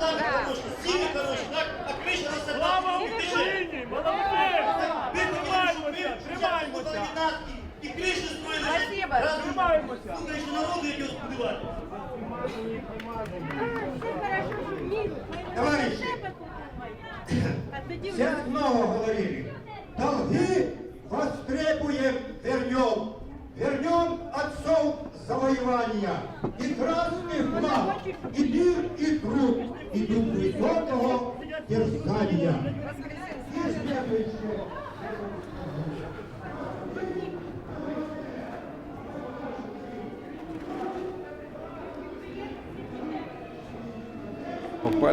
Сами хороші, сіли хороші, так? А криша. Слава і! Молодець! Ви хотіли, щоб ми і криші строїли. Спасибо. Тримаємося! Слухай, що народу як його збудувати. Товарищи, все снова говорили. Долги востребуем, вернем. Вернем отцов завоевания. і красный флаг, і дір, і труд, і дух високого дерзання. Попали